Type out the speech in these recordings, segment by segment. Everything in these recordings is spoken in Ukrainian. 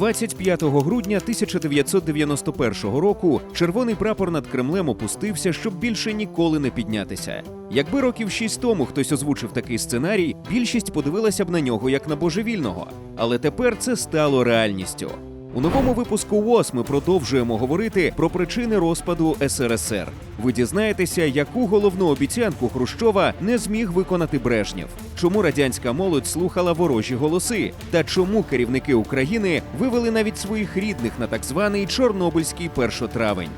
25 грудня 1991 року червоний прапор над Кремлем опустився, щоб більше ніколи не піднятися. Якби років шість тому хтось озвучив такий сценарій, більшість подивилася б на нього як на божевільного. Але тепер це стало реальністю. У новому випуску ВОЗ ми продовжуємо говорити про причини розпаду СРСР. Ви дізнаєтеся, яку головну обіцянку Хрущова не зміг виконати Брежнєв, чому радянська молодь слухала ворожі голоси, та чому керівники України вивели навіть своїх рідних на так званий Чорнобильський першотравень.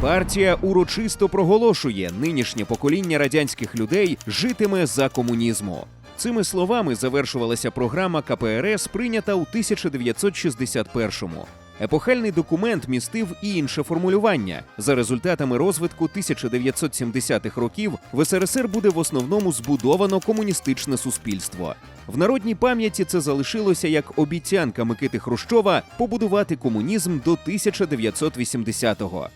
Партія урочисто проголошує, нинішнє покоління радянських людей житиме за комунізму. Цими словами завершувалася програма КПРС, прийнята у 1961-му. Епохальний документ містив і інше формулювання. За результатами розвитку 1970-х років в СРСР буде в основному збудовано комуністичне суспільство. В народній пам'яті це залишилося як обіцянка Микити Хрущова побудувати комунізм до 1980-го.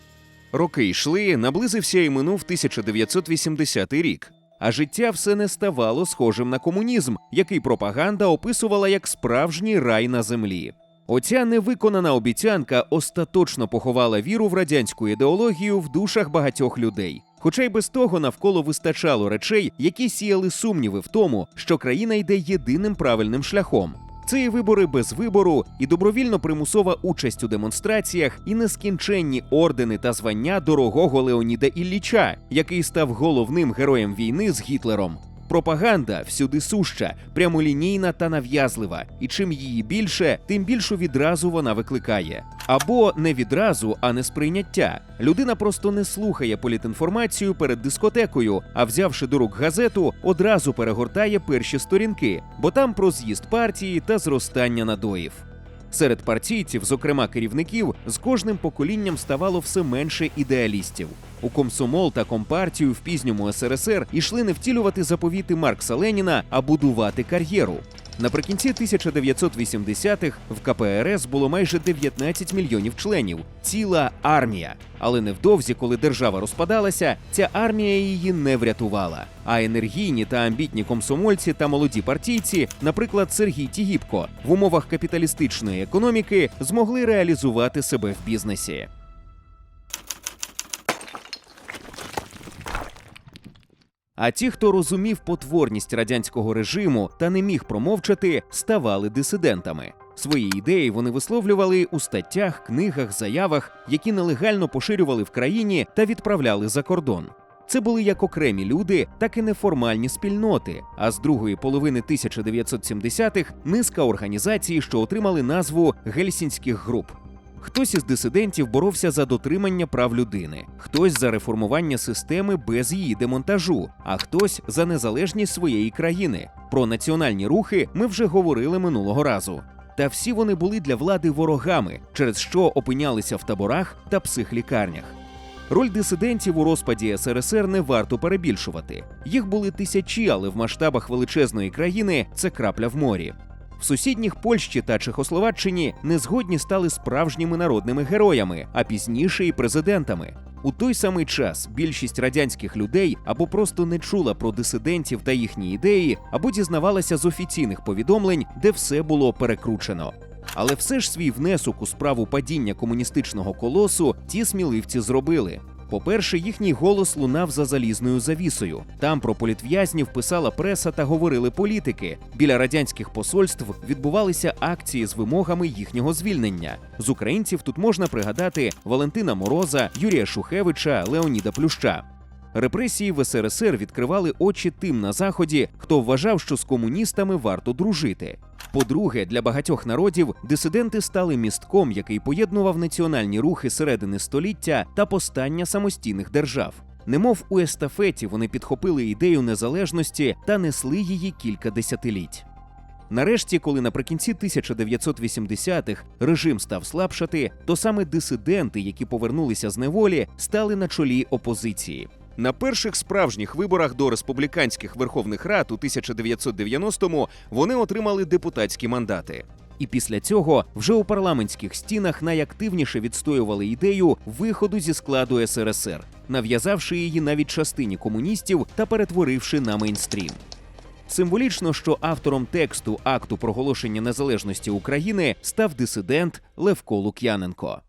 Роки йшли, наблизився і минув 1980 рік. А життя все не ставало схожим на комунізм, який пропаганда описувала як справжній рай на землі. Оця невиконана обіцянка остаточно поховала віру в радянську ідеологію в душах багатьох людей. Хоча й без того навколо вистачало речей, які сіяли сумніви в тому, що країна йде єдиним правильним шляхом. Це і вибори без вибору, і добровільно примусова участь у демонстраціях, і нескінченні ордени та звання дорогого Леоніда Ілліча, який став головним героєм війни з Гітлером. Пропаганда всюди суща, прямолінійна та нав'язлива, і чим її більше, тим більшу відразу вона викликає. Або не відразу, а не сприйняття. Людина просто не слухає політінформацію перед дискотекою, а взявши до рук газету, одразу перегортає перші сторінки, бо там про з'їзд партії та зростання надоїв. Серед партійців, зокрема керівників, з кожним поколінням ставало все менше ідеалістів. У комсомол та компартію в пізньому СРСР ішли не втілювати заповіти Маркса Леніна, а будувати кар'єру. Наприкінці 1980-х в КПРС було майже 19 мільйонів членів, ціла армія. Але невдовзі, коли держава розпадалася, ця армія її не врятувала. А енергійні та амбітні комсомольці та молоді партійці, наприклад, Сергій Тігіпко, в умовах капіталістичної економіки змогли реалізувати себе в бізнесі. А ті, хто розумів потворність радянського режиму та не міг промовчати, ставали дисидентами. Свої ідеї вони висловлювали у статтях, книгах, заявах, які нелегально поширювали в країні та відправляли за кордон. Це були як окремі люди, так і неформальні спільноти. А з другої половини 1970-х низка організацій, що отримали назву гельсінських груп. Хтось із дисидентів боровся за дотримання прав людини, хтось за реформування системи без її демонтажу, а хтось за незалежність своєї країни. Про національні рухи ми вже говорили минулого разу. Та всі вони були для влади ворогами, через що опинялися в таборах та психлікарнях. Роль дисидентів у розпаді СРСР не варто перебільшувати. Їх були тисячі, але в масштабах величезної країни це крапля в морі. В сусідніх Польщі та Чехословаччині незгодні стали справжніми народними героями, а пізніше і президентами. У той самий час більшість радянських людей або просто не чула про дисидентів та їхні ідеї, або дізнавалася з офіційних повідомлень, де все було перекручено. Але все ж свій внесок у справу падіння комуністичного колосу ті сміливці зробили. По-перше, їхній голос лунав за залізною завісою. Там про політв'язнів писала преса та говорили політики. Біля радянських посольств відбувалися акції з вимогами їхнього звільнення. З українців тут можна пригадати Валентина Мороза, Юрія Шухевича, Леоніда Плюща. Репресії в СРСР відкривали очі тим на заході, хто вважав, що з комуністами варто дружити. По-друге, для багатьох народів дисиденти стали містком, який поєднував національні рухи середини століття та постання самостійних держав. Немов у естафеті вони підхопили ідею незалежності та несли її кілька десятиліть. Нарешті, коли наприкінці 1980-х режим став слабшати, то саме дисиденти, які повернулися з неволі, стали на чолі опозиції. На перших справжніх виборах до республіканських верховних рад у 1990-му вони отримали депутатські мандати. І після цього вже у парламентських стінах найактивніше відстоювали ідею виходу зі складу СРСР, нав'язавши її навіть частині комуністів та перетворивши на мейнстрім. Символічно, що автором тексту акту проголошення незалежності України став дисидент Левко Лук'яненко.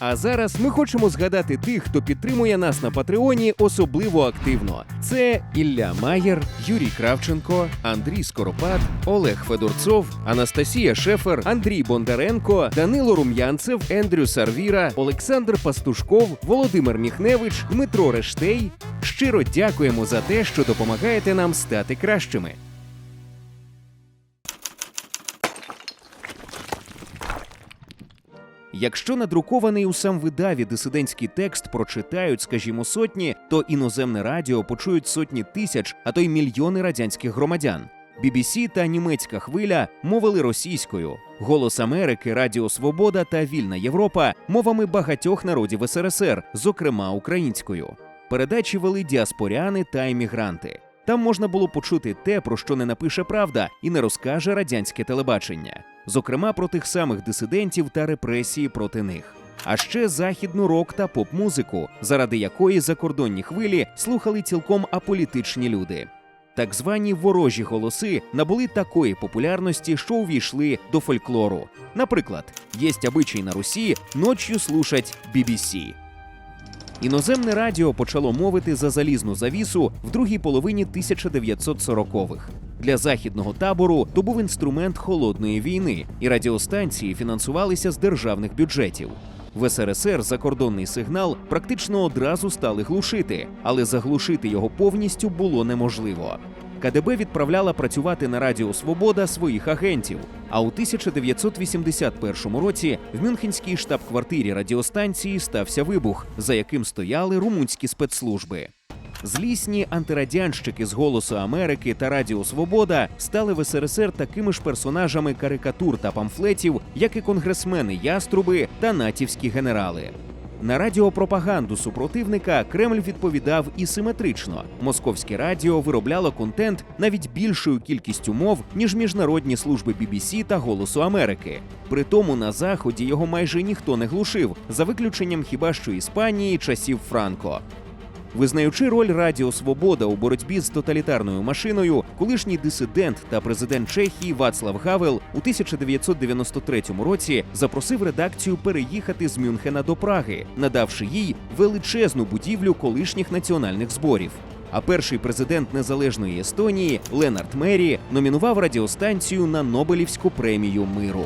А зараз ми хочемо згадати тих, хто підтримує нас на Патреоні особливо активно. Це Ілля Маєр, Юрій Кравченко, Андрій Скоропад, Олег Федорцов, Анастасія Шефер, Андрій Бондаренко, Данило Рум'янцев, Ендрю Сарвіра, Олександр Пастушков, Володимир Міхневич, Дмитро Рештей. Щиро дякуємо за те, що допомагаєте нам стати кращими. Якщо надрукований у сам видаві дисидентський текст прочитають, скажімо, сотні, то іноземне радіо почують сотні тисяч, а то й мільйони радянських громадян. BBC та німецька хвиля мовили російською. Голос Америки, Радіо Свобода та Вільна Європа мовами багатьох народів СРСР, зокрема українською. Передачі вели діаспоряни та емігранти. Там можна було почути те, про що не напише правда і не розкаже радянське телебачення, зокрема про тих самих дисидентів та репресії проти них. А ще західну рок та поп-музику, заради якої закордонні хвилі слухали цілком аполітичні люди. Так звані ворожі голоси набули такої популярності, що увійшли до фольклору. Наприклад, єсть обичай на Русі ночью слушать BBC. Іноземне радіо почало мовити за залізну завісу в другій половині 1940-х. Для західного табору то був інструмент холодної війни, і радіостанції фінансувалися з державних бюджетів. В СРСР закордонний сигнал практично одразу стали глушити, але заглушити його повністю було неможливо. КДБ відправляла працювати на Радіо Свобода своїх агентів. А у 1981 році в Мюнхенській штаб-квартирі радіостанції стався вибух, за яким стояли румунські спецслужби. Злісні антирадянщики з Голосу Америки та Радіо Свобода стали в СРСР такими ж персонажами карикатур та памфлетів, як і конгресмени яструби та натівські генерали. На радіопропаганду супротивника Кремль відповідав і симетрично. Московське радіо виробляло контент навіть більшою кількістю мов, ніж міжнародні служби BBC та Голосу Америки. Притому на заході його майже ніхто не глушив, за виключенням хіба що Іспанії часів Франко. Визнаючи роль Радіо Свобода у боротьбі з тоталітарною машиною, колишній дисидент та президент Чехії Вацлав Гавел у 1993 році запросив редакцію переїхати з Мюнхена до Праги, надавши їй величезну будівлю колишніх національних зборів. А перший президент незалежної Естонії Ленард Мері номінував радіостанцію на Нобелівську премію миру.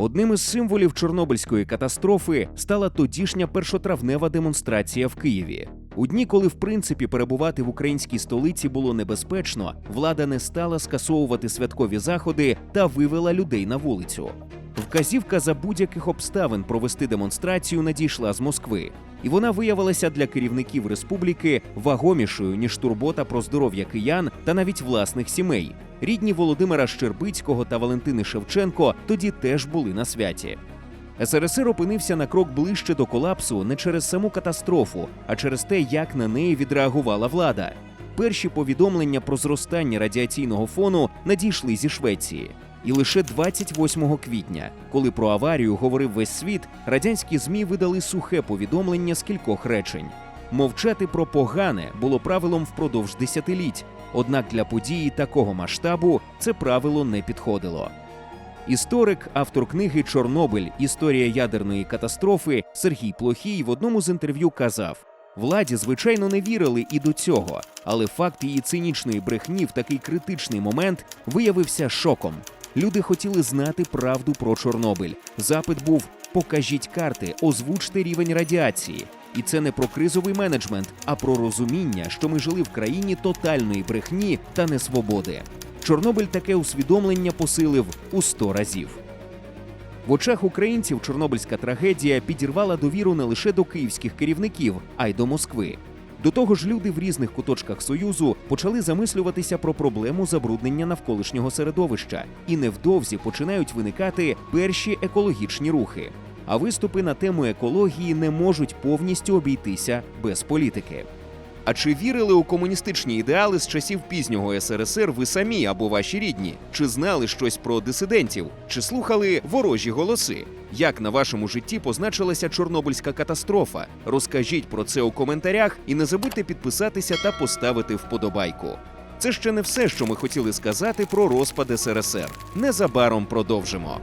Одним із символів Чорнобильської катастрофи стала тодішня першотравнева демонстрація в Києві. У дні, коли в принципі перебувати в українській столиці було небезпечно, влада не стала скасовувати святкові заходи та вивела людей на вулицю. Вказівка за будь-яких обставин провести демонстрацію надійшла з Москви, і вона виявилася для керівників республіки вагомішою ніж турбота про здоров'я киян та навіть власних сімей. Рідні Володимира Щербицького та Валентини Шевченко тоді теж були на святі. СРСР опинився на крок ближче до колапсу не через саму катастрофу, а через те, як на неї відреагувала влада. Перші повідомлення про зростання радіаційного фону надійшли зі Швеції. І лише 28 квітня, коли про аварію говорив весь світ, радянські змі видали сухе повідомлення з кількох речень. Мовчати про погане було правилом впродовж десятиліть, однак для події такого масштабу це правило не підходило. Історик, автор книги Чорнобиль Історія ядерної катастрофи Сергій Плохій в одному з інтерв'ю казав: владі, звичайно, не вірили і до цього, але факт її цинічної брехні в такий критичний момент виявився шоком. Люди хотіли знати правду про Чорнобиль. Запит був: покажіть карти, озвучте рівень радіації. І це не про кризовий менеджмент, а про розуміння, що ми жили в країні тотальної брехні та несвободи. Чорнобиль таке усвідомлення посилив у 100 разів. В очах українців Чорнобильська трагедія підірвала довіру не лише до київських керівників, а й до Москви. До того ж, люди в різних куточках Союзу почали замислюватися про проблему забруднення навколишнього середовища, і невдовзі починають виникати перші екологічні рухи. А виступи на тему екології не можуть повністю обійтися без політики. А чи вірили у комуністичні ідеали з часів пізнього СРСР ви самі або ваші рідні? Чи знали щось про дисидентів? Чи слухали ворожі голоси? Як на вашому житті позначилася Чорнобильська катастрофа? Розкажіть про це у коментарях і не забудьте підписатися та поставити вподобайку. Це ще не все, що ми хотіли сказати про розпад СРСР. Незабаром продовжимо.